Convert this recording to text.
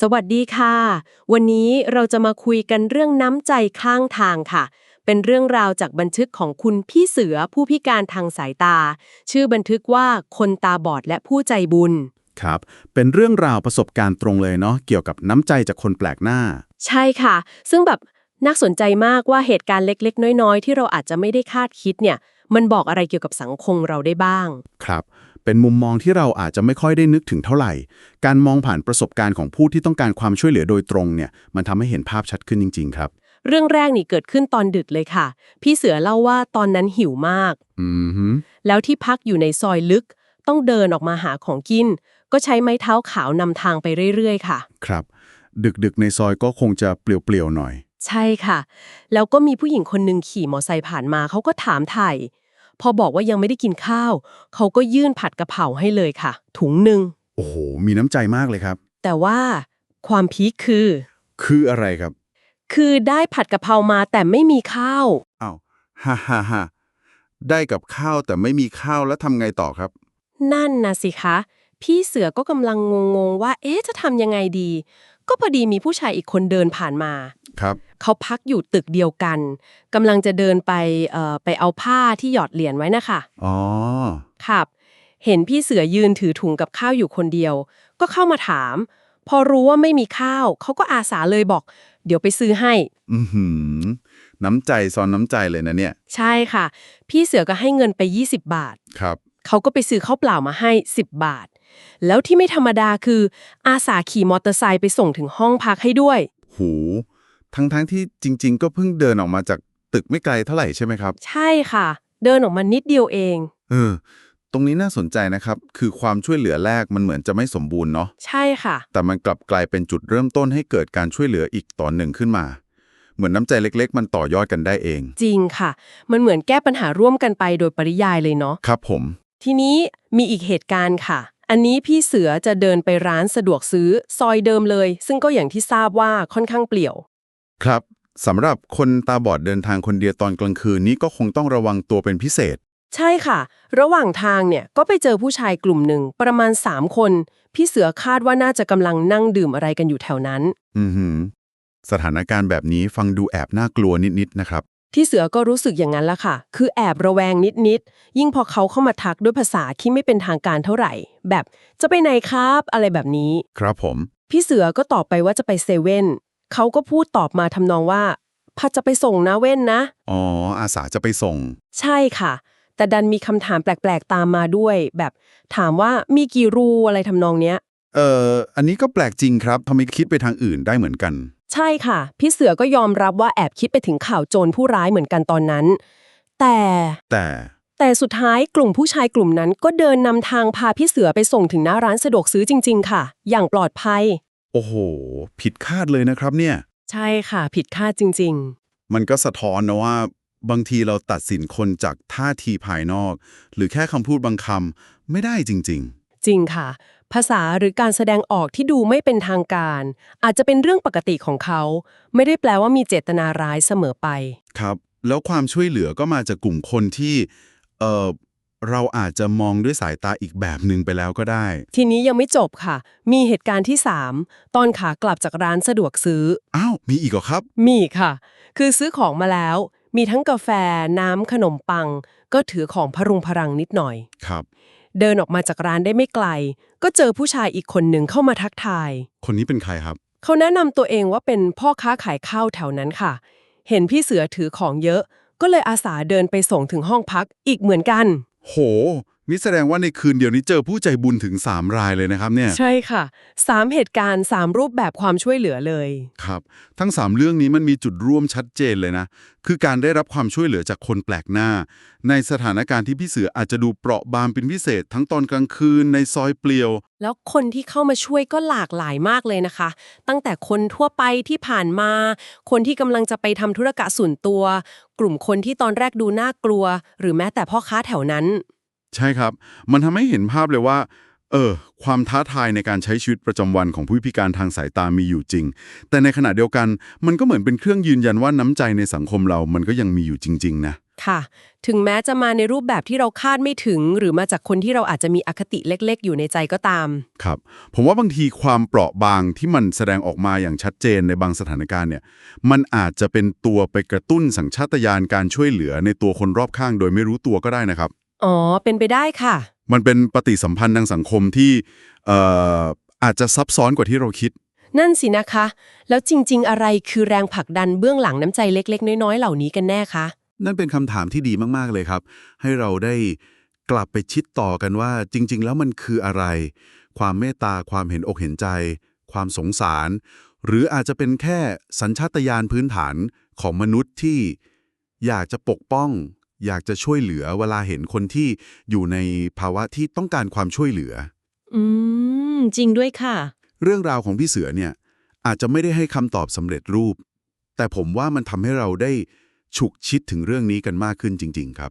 สวัสดีค่ะ วันนี้เราจะมาคุยกันเรื่องน้ำใจข้างทางค่ะ เป็นเรื่องราวจากบันทึกของคุณพี่เสือผู้พิการทางสายตา ชื่อบันทึกว่าคนตาบอดและผู้ใจบุญ ครับ เป็นเรื่องราวประสบการณ์ตรงเลยเนาะเกี่ยวกับน้ำใจจากคนแปลกหน้า ใช่ค่ะ ซึ่งแบบน่าสนใจมากว่าเหตุการณ์เล็กๆ น้อยๆ ที่เราอาจจะไม่ได้คาดคิดเนี่ย มันบอกอะไรเกี่ยวกับสังคมเราได้บ้าง ครับ เป็นมุมมองที่เราอาจจะไม่ค่อยได้นึกถึงเท่าไหร่ การมองผ่านประสบการณ์ของผู้ที่ต้องการความช่วยเหลือโดยตรงเนี่ยมันทำให้เห็นภาพชัดขึ้นจริง ๆ ครับเรื่องแรกนี่เกิดขึ้นตอนดึกเลยค่ะ พี่เสือเล่าว่าตอนนั้นหิวมากอืมฮึแล้วที่พักอยู่ในซอยลึก ต้องเดินออกมาหาของกิน ก็ใช้ไม้เท้าขาวนำทางไปเรื่อยๆ ค่ะ ครับ ดึกๆในซอยก็คงจะเปลี่ยวๆหน่อย ใช่ค่ะ แล้วก็มีผู้หญิงคนหนึ่งขี่มอไซค์ผ่านมาเขาก็ถามไถ่ พอบอกว่ายังไม่ได้กินข้าว เขาก็ยื่นผัดกะเพราให้เลยค่ะ ถุงหนึ่งโอ้โห มีน้ำใจมากเลยครับ แต่ว่าความพีคคือ คืออะไรครับ คือได้ผัดกะเพรามาแต่ไม่มีข้าวอ้าวฮ่าฮ่าฮ่าได้กับข้าวแต่ไม่มีข้าวแล้วทำไงต่อครับ นั่นนะสิคะ พี่เสือก็กำลังงงๆว่า เอ๊ะจะทำยังไงดี ก็พอดีมีผู้ชายอีกคนเดินผ่านมา ครับ เขาพักอยู่ตึกเดียวกันกำลังจะเดินไปเอ่อไปเอาผ้าที่หยอดเหรียญไว้นะคะอ๋อครับ เห็นพี่เสือยืนถือถุงกับข้าวอยู่คนเดียว ก็เข้ามาถาม พอรู้ว่าไม่มีข้าวเขาก็อาสาเลยบอก เดี๋ยวไปซื้อให้ อือหือ น้ำใจซ้อนน้ำใจเลยนะเนี่ย ใช่ค่ะ พี่เสือก็ให้เงินไป 20 บาท ครับ เขาก็ไปซื้อข้าวเปล่ามาให้ 10 บาท แล้วที่ไม่ธรรมดาคือ อาสาขี่มอเตอร์ไซค์ไปส่งถึงห้องพักให้ด้วย หู ทั้งๆที่จริง ๆ ก็เพิ่งเดินออกมาจากตึกไม่ไกลเท่าไหร่ใช่ไหมครับ ใช่ค่ะ เดินออกมานิดเดียวเอง เออ ตรงนี้น่าสนใจนะครับ คือความช่วยเหลือแรกมันเหมือนจะไม่สมบูรณ์เนาะ ใช่ค่ะ แต่มันกลับกลายเป็นจุดเริ่มต้นให้เกิดการช่วยเหลืออีกตอนหนึ่งขึ้นมา เหมือนน้ำใจเล็ก ๆ มันต่อยอดกันได้เอง จริงค่ะ มันเหมือนแก้ปัญหาร่วมกันไปโดยปริยายเลยเนาะ ครับผม ทีนี้มีอีกเหตุการณ์ค่ะ อันนี้พี่เสือจะเดินไปร้านสะดวกซื้อซอยเดิมเลย ซึ่งก็อย่างที่ทราบว่าค่อนข้างเปลี่ยว ครับสำหรับคนตาบอดเดินทางคนเดียวตอนกลางคืนนี้ก็คงต้องระวังตัวเป็นพิเศษ ใช่ค่ะ ระหว่างทางเนี่ยก็ไปเจอผู้ชายกลุ่มหนึ่งประมาณ 3 คน พี่เสือคาดว่าน่าจะกำลังนั่งดื่มอะไรกันอยู่แถวนั้น อือหือ สถานการณ์แบบนี้ฟังดูแอบน่ากลัวนิดๆนะครับ ที่เสือก็รู้สึกอย่างนั้นละค่ะ คือแอบระแวงนิดๆยิ่งพอเขาเข้ามาทักด้วยภาษาที่ไม่เป็นทางการเท่าไหร่ แบบจะไปไหนครับอะไรแบบนี้ ครับผม พี่เสือก็ตอบไปว่าจะไปเซเว่น เขาก็พูดตอบมาทำนองว่าพัดจะไปส่งนะเว่นนะ อ๋อ อาสาจะไปส่ง ใช่ค่ะ แต่ดันมีคำถามแปลกๆ ตามมาด้วย แบบถามว่ามีกี่รูอะไรทำนองเนี้ย เอ่อ อันนี้ก็แปลกจริงครับทำไมคิดไปทางอื่นได้เหมือนกัน ใช่ค่ะ พี่เสือก็ยอมรับว่าแอบคิดไปถึงข่าวโจรผู้ร้ายเหมือนกันตอนนั้น แต่ แต่แต่สุดท้ายกลุ่มผู้ชายกลุ่มนั้นก็เดินนำทางพาพี่เสือไปส่งถึงหน้าร้านสะดวกซื้อจริง ๆ ค่ะ อย่างปลอดภัย โอ้โห ผิดคาดเลยนะครับเนี่ย ใช่ค่ะ ผิดคาดจริง มันก็สะท้อนนะว่า บางทีเราตัดสินคนจากท่าทีภายนอก หรือแค่คำพูดบางคำไม่ได้จริง ๆ จริงค่ะ ภาษาหรือการแสดงออกที่ดูไม่เป็นทางการ อาจจะเป็นเรื่องปกติของเขา ไม่ได้แปลว่ามีเจตนาร้ายเสมอไปๆครับ แล้วความช่วยเหลือก็มาจากกลุ่มคนที่ เอ่อ เราอาจจะมองด้วยสายตาอีกแบบหนึ่งไปแล้วก็ได้ ทีนี้ยังไม่จบค่ะ มีเหตุการณ์ที่ 3 ตอนขากลับจากร้านสะดวกซื้อ อ้าว มีอีกเหรอครับ มีค่ะ คือซื้อของมาแล้ว มีทั้งกาแฟ น้ำขนมปัง ก็ถือของพรุงพรังนิดหน่อย ครับ เดินออกมาจากร้านได้ไม่ไกล ก็เจอผู้ชายอีกคนหนึ่งเข้ามาทักทาย คนนี้เป็นใครครับ เขาแนะนำตัวเองว่าเป็นพ่อค้าขายข้าวแถวนั้นค่ะ เห็นพี่เสือถือของเยอะ ก็เลยอาสาเดินไปส่งถึงห้องพักอีกเหมือนกัน โห นี่แสดงว่าในคืนเดียวนี้เจอผู้ใจบุญถึง 3 รายเลยนะครับเนี่ย ใช่ค่ะสามเหตุการณ์สามรูปแบบความช่วยเหลือเลย ครับ ทั้ง 3 เรื่องนี้มันมีจุดร่วมชัดเจนเลยนะ คือการได้รับความช่วยเหลือจากคนแปลกหน้า ในสถานการณ์ที่พี่เสืออาจจะดูเปราะบางเป็นพิเศษ ทั้งตอนกลางคืนในซอยเปลี่ยว แล้วคนที่เข้ามาช่วยก็หลากหลายมากเลยนะคะ ตั้งแต่คนทั่วไปที่ผ่านมา คนที่กำลังจะไปทำธุรกะส่วนตัว กลุ่มคนที่ตอนแรกดูน่ากลัว หรือแม้แต่พ่อค้าแถวนั้น ใช่ครับ มันทำให้เห็นภาพเลยว่า เออ ความท้าทายในการใช้ชีวิตประจำวันของผู้พิการทางสายตามีอยู่จริง แต่ในขณะเดียวกัน มันก็เหมือนเป็นเครื่องยืนยันว่าน้ำใจในสังคมเรา มันก็ยังมีอยู่จริง ๆ นะ ค่ะ ถึงแม้จะมาในรูปแบบที่เราคาดไม่ถึง หรือมาจากคนที่เราอาจจะมีอคติเล็ก ๆ อยู่ในใจก็ตาม ครับ ผมว่าบางทีความเปราะบางที่มันแสดงออกมาอย่างชัดเจนในบางสถานการณ์เนี่ย มันอาจจะเป็นตัวไปกระตุ้นสัญชาตญาณการช่วยเหลือในตัวคนรอบข้าง โดยไม่รู้ตัวก็ได้นะครับ อ๋อ เป็นไปได้ค่ะ มันเป็นปฏิสัมพันธ์ทางสังคมที่เอ่ออาจจะซับซ้อนกว่าที่เราคิด นั่นสินะคะ แล้วจริง ๆ อะไรคือแรงผลักดันเบื้องหลังน้ำใจเล็ก ๆ น้อย ๆ เหล่านี้กันแน่คะ นั่นเป็นคำถามที่ดีมากๆเลยครับ ให้เราได้กลับไปคิดต่อกันว่า จริง ๆ แล้วมันคืออะไร ความเมตตาความเห็นอกเห็นใจ ความสงสาร หรืออาจจะเป็นแค่สัญชาตญาณพื้นฐานของมนุษย์ที่อยากจะปกป้อง อยากจะช่วยเหลือเวลาเห็นคนที่อยู่ในภาวะที่ต้องการความช่วยเหลือ อืม จริงด้วยค่ะ เรื่องราวของพี่เสือเนี่ย อาจจะไม่ได้ให้คำตอบสำเร็จรูป แต่ผมว่ามันทำให้เราได้ฉุกคิดถึงเรื่องนี้กันมากขึ้นจริง ๆ ครับ